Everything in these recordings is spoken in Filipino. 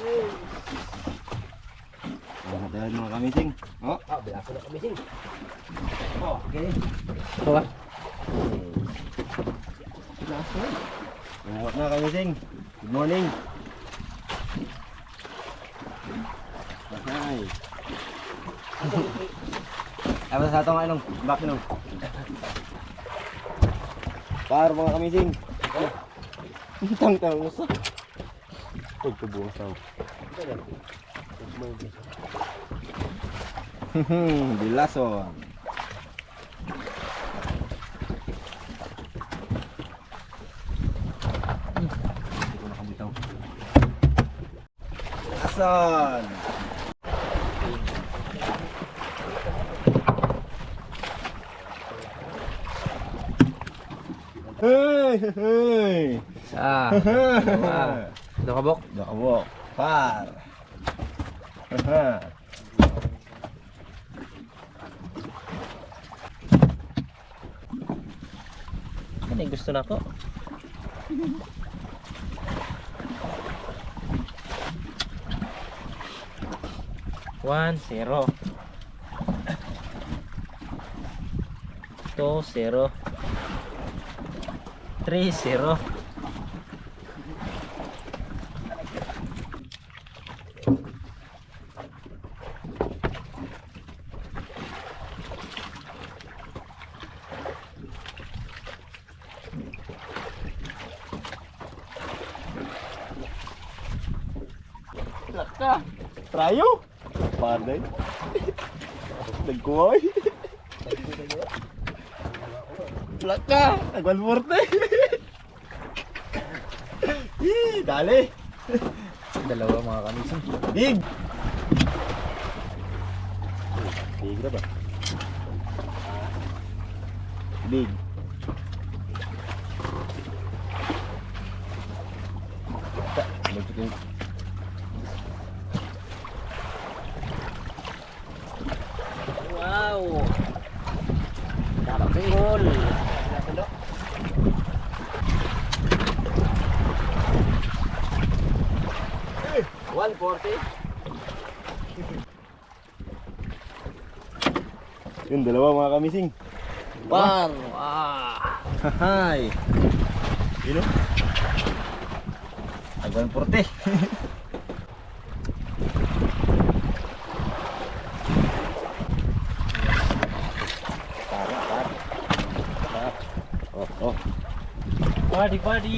Oh. Dahil ano, ano? mga kamising. Oh, ah, bila ko na kamising. Oh, okay. Ito ba? Pinawak na kamising. Good morning. Bakay. Ay, basta sa itong anong, back nung. Par mga kamising. Tang-tang usap usa. Ug tubuang saw. Bilason. Ko. Bilason. Hey, hey. Isa. Dalawa. Ito kabok. Nakabok. Par. Haha. Ano gusto na ko? One, zero. Two, zero. Three, zero. Laka. Trayo. Parday. Nagkuhay. Laka. Nagwalmorte. Dali. Dalawa mga kamising. Big. Big na ba? Big. Ta, magtutin. Wow! Dapat singgol. 140. Yung dalawa mga kamising. Wow! Ah! Hahay. Yun o. Agwan porte. Para, para. Para. Oh, oh. Party, party!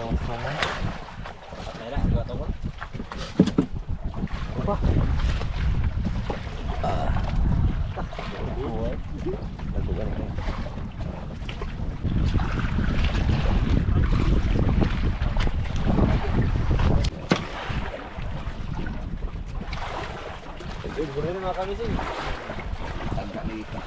Oh, oh. Patay na, dua tawon. Apa? Buhay. Tagugan ko. Rin mga kamising. Tangka dito.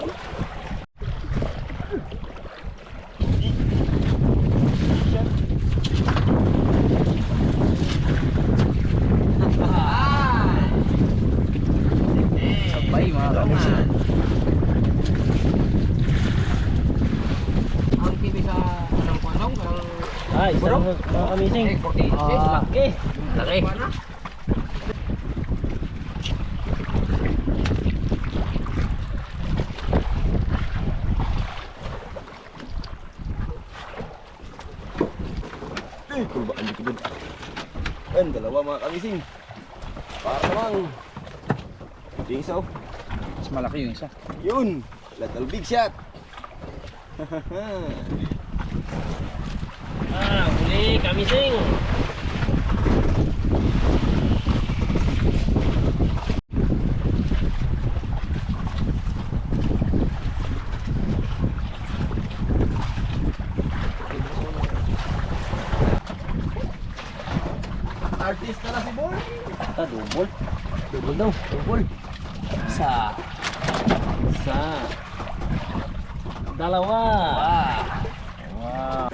Sabay mga kamising. Ang TV sa anong kwanong, ang Ay, isang mga kamising. Eh, 46, Ah, laki. Laki. Eh, kulbaan dito dun. Yan, dalawa mga kamising. Para namang. Yung isa oh. Mas malaki yung isa. Yun. Little big shot. Ah, huli kamising. Artista na si Boy. Ah, double. Double daw. Double. Isa. Isa. Dalawa. Wow.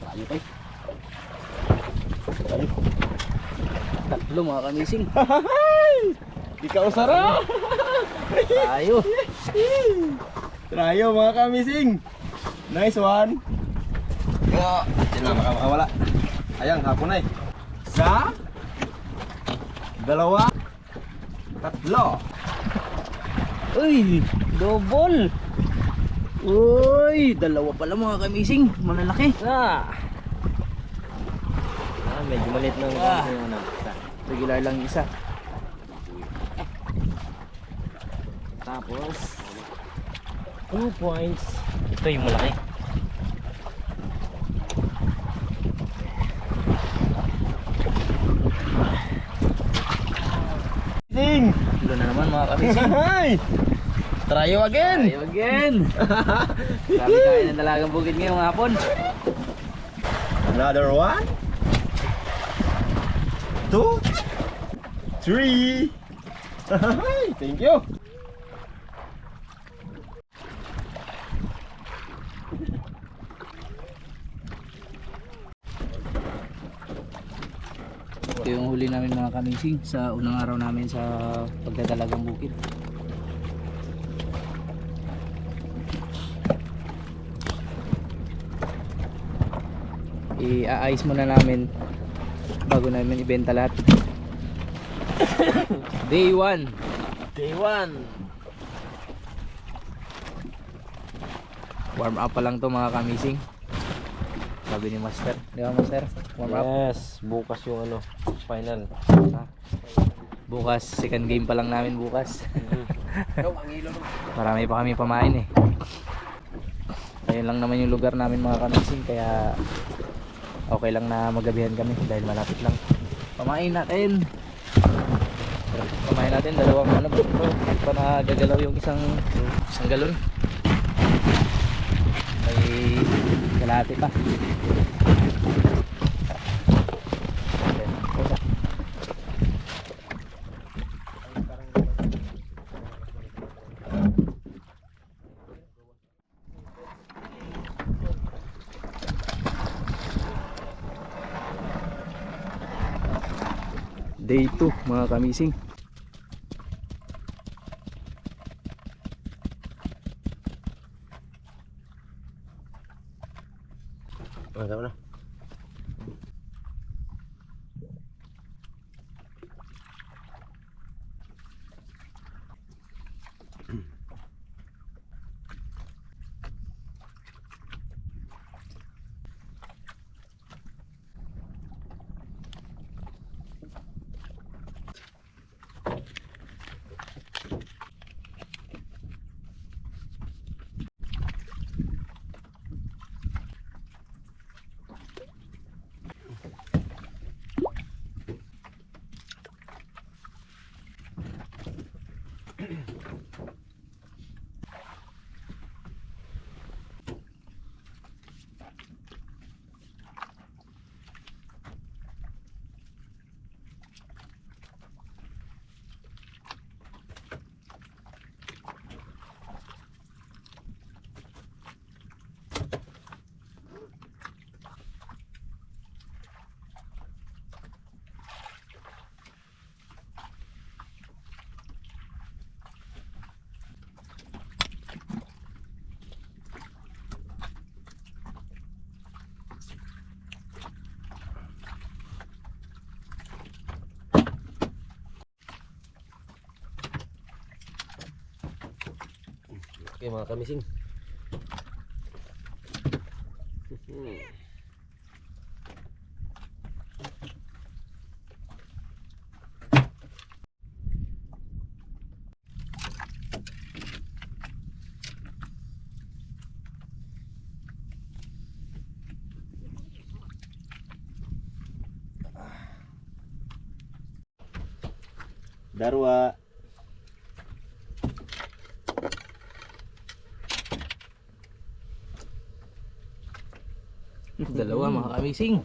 Tayo kay. Tatlo mga kamising. Di ka usara. Tayo. Trayo mga kamising. Nice one. Makawala. Ayang, hapon na eh. Isa. Dalawa. Tatlo. Uy, double. Uy, dalawa pala mga kamising. Malalaki. Ah, Ah, medyo maliit lang. Ah. yung ano. regular lang isa. Tapos, two points. Ito yung malaki. Sing! Ito na naman mga kamising. Hi! Try you again! Tayo again. Grabe tayo ng dalagang bukid ngayong hapon. Another one. Two. Three. Hi! Thank you. Ito yung huli namin mga kamising sa unang araw namin sa pagdadalagang bukid. I-aayos muna namin bago namin ibenta lahat. Day 1. Day one. Warm up pa lang to mga kamising. Sabi ni Master. Di ba Master? Warm up. Yes, bukas yung ano, final. Bukas, second game pa lang namin bukas. Marami pa kami pamain eh. Ayun lang naman yung lugar namin mga kamising kaya okay lang na magabihan kami dahil malapit lang. Pamain natin. Pamain natin dalawang ano bro. Pa na gagalaw yung isang isang galon. Kalahati pa. Day 2 mga kamising. Okay mga kamising. Darwa. Kamising.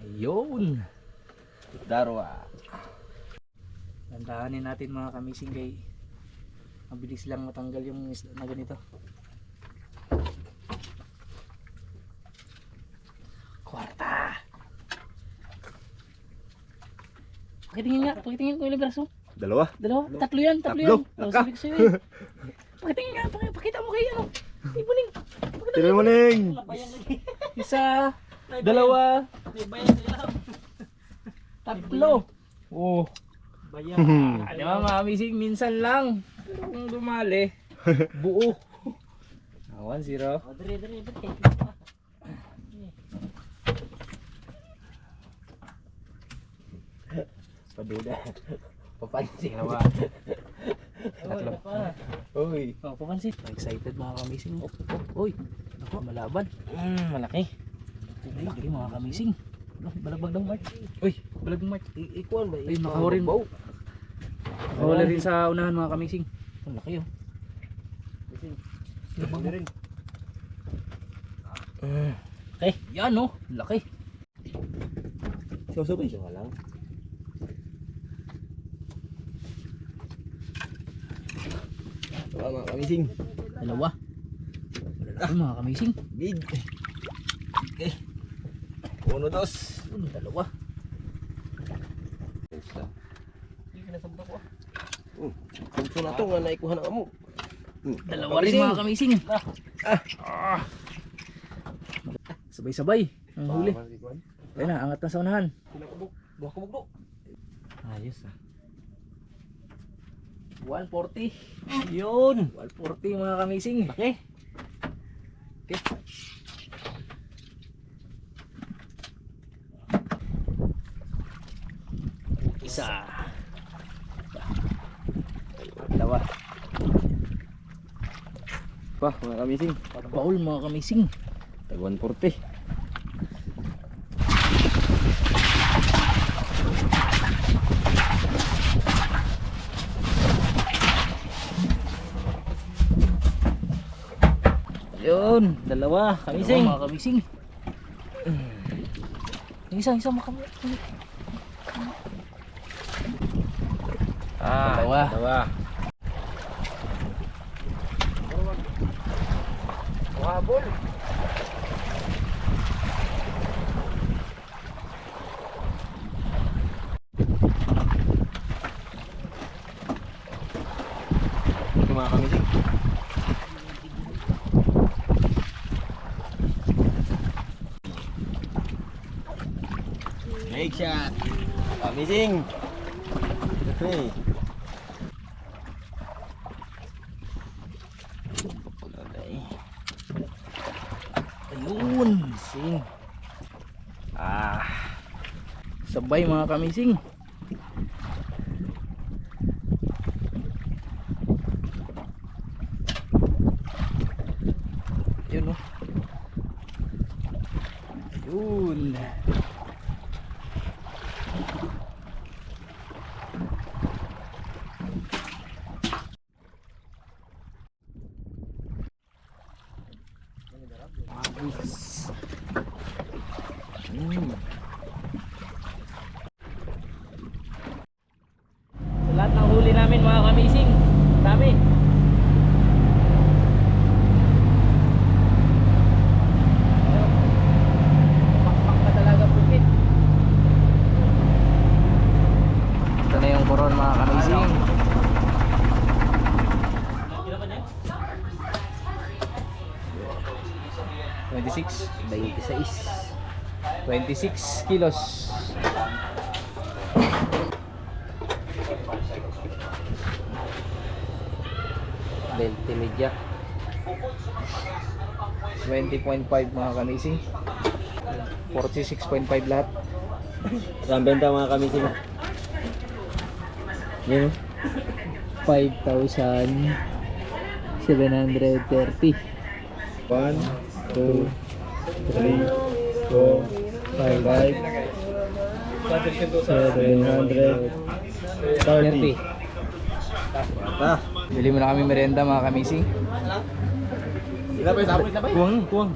Ayun. Darwa. Dandahanin natin mga kamising kay mabilis lang matanggal yung isda na ganito. Kwarta. Pakitingin nga, pakitingin ko yung braso. Dalawa. Dalawa, tatlo yan, tatlo, Tatlo? yan. Oh, sabi ko sa'yo eh. Pakitingin nga, pakita, mo kay ano. Ibuning. Tira mo ning. Isa, dalawa, tatlo. Oh. Ah, di ba mga kamising, minsan lang. Pero kung dumali, buo. Ah, 1-0. Paduda. Papansin. Dalawa. Tatlo. Uy. Oh, papansin. Excited mga kamising. Oh, oh, oy. Ako, malaban. Mm, malaki. Malaki mga kamising. Oh, balagbag ng March. Uy, balagbag ng March. Ikuan ba? Ay, nakahuli rin. Nakahuli rin sa unahan mga kamising. Ang laki oh. Hindi rin. Okay, yan oh. Laki. Sabay. Isa lang. Wala mga kamising. Dalawa. Ay, mga kamising. Big. Okay. Uno, dos. Yun, dalawa. Isa. Hmm. Kung na to nga naikuha ng amo. Hmm. Dalawa rin mga kamising. Ah. Sabay-sabay. Ang huli. Ayun na, angat na sa unahan. Buha ko bugdo. Ayos ah. 140. Yun. 140 mga kamising. Okay. Okay. Isa. Dalawa. Pa, mga kamising. Baul mga kamising. Tag 140. Yun, dalawa, kamising. Dalawa mga kamising. Yung isa, isa kamising. Ah, Dalawa. Dalawa. Ito mga kamising. Shot. Kamising. Okay. Ayun, sing. Ah. Sabay mga kamising. Yun oh. Ayun. Agis. Mm. So, lahat ng huli namin mga kamising. Dami. Pakpak na talaga bukit. Ito na yung koron mga kamising. Twenty-six. 26. 26 kilos. Delta Media. 20.5 mga kamising. 46.5 lahat. Saan benta mga kamising? Yan. 5,730. 1, 2, 3, 4, 5, 730. 30. Ah, Bili mo na kami merenda mga yung sapit na ba? Kuwang, kuwang.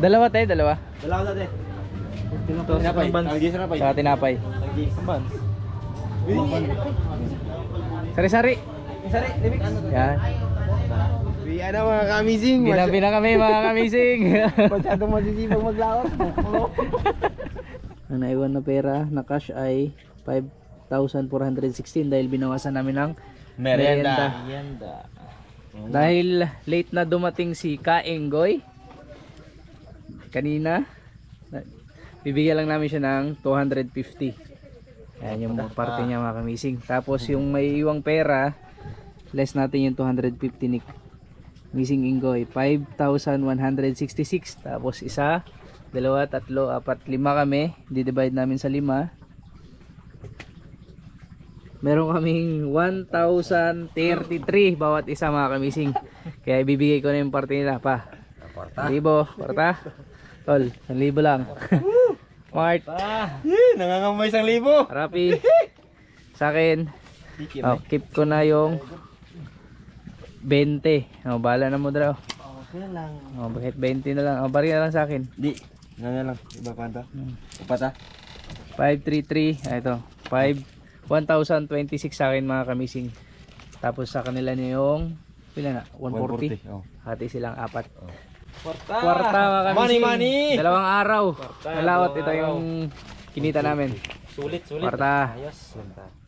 Dalawa tayo, dalawa. Dala ka dati. Tinapay. Tanggi sa napay. Sa tinapay. Samban. Sari-sari. Sari, limik. Yan. Biya na mga kamising. Ginabi na kami mga kamising. Masyadong masisipag maglawak. Ang naiwan na pera na cash ay 5,416 dahil binawasan namin ng merienda. Dahil late na dumating si Kaenggoy kanina, na- bibigyan lang namin siya ng 250. Ayan yung parte niya mga kamising. Tapos yung may iwang pera, less natin yung 250 ni Missing Ingoy. 5,166. Tapos isa, dalawa, tatlo, apat, lima kami. Di-divide namin sa lima. Meron kaming 1,033 bawat isa mga kamising. Kaya ibibigay ko na yung parte nila pa. Porta. Libo, parta. Tol, 1,000 lang. Mart, nangangamay isang libo. Rapi. Sa akin, oh, keep ko na yung 20. Oh, bahala na mo daw. Okay lang. Oh, bakit 20 na lang? Oh, bari na lang sa akin. Di. Nga lang. Iba kanta. Hmm. Upat ah. 533, ah, ito. 5 1,026 sa akin mga kamising. Tapos sa kanila na yung pila na? 140. 140. Oh. Hati silang apat. Porta. Kwarta mga kamising. Money, money! Dalawang araw. Kwarta, Nalawat ito dalawang yung kinita namin. Sulit, sulit. Kwarta. Ayos. Kwarta.